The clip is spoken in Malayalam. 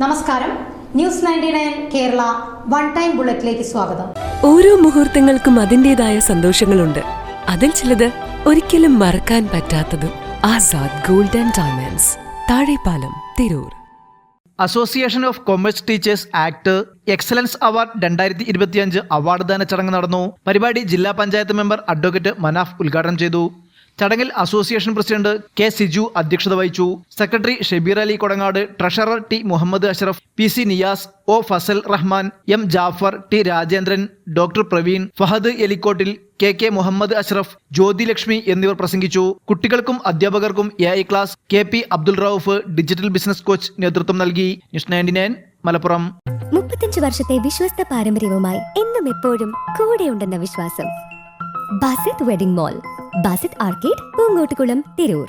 നമസ്കാരം. News ninety nine Kerala one time ബുള്ളറ്റിലേക്ക് സ്വാഗതം. ഓരോ മുഹൂർത്തങ്ങൾക്കും അതിന്റെതായ സന്തോഷങ്ങളുണ്ട്. അതിൽ ചിലത് ഒരിക്കലും മറക്കാൻ പറ്റാത്തതും. Azad golden and diamonds. Thazhepalam Tirur. Association of commerce teachers act excellence award രണ്ടായിരത്തി ഇരുപത്തിയഞ്ച് അവാർഡ് ദാന ചടങ്ങ് നടന്നു. പരിപാടി ജില്ലാ പഞ്ചായത്ത് മെമ്പർ അഡ്വക്കേറ്റ് മനാഫ് ഉദ്ഘാടനം ചെയ്തു. ചടങ്ങിൽ അസോസിയേഷൻ പ്രസിഡന്റ് കെ സിജു അധ്യക്ഷത വഹിച്ചു. Secretary Shebeer Ali Kodangad treasurer T Muhammad Ashraf P C Niyas O Fazal Rahman M Jafar T Rajendran doctor Praveen Fahad Elikkottil K K Muhammad Ashraf Jyothilakshmi എന്നിവർ പ്രസംഗിച്ചു. കുട്ടികൾക്കും അധ്യാപകർക്കും A I class K P Abdul Rauf digital business coach നേതൃത്വം നൽകി. News ninety nine Malappuram. മുപ്പത്തഞ്ച് വർഷത്തെ വിശ്വസ്ത പാരമ്പര്യവുമായി എന്നും എപ്പോഴും കൂടെയുണ്ടെന്ന വിശ്വാസം. Basith wedding mall. Basith arcade Poongottukulam Tirur.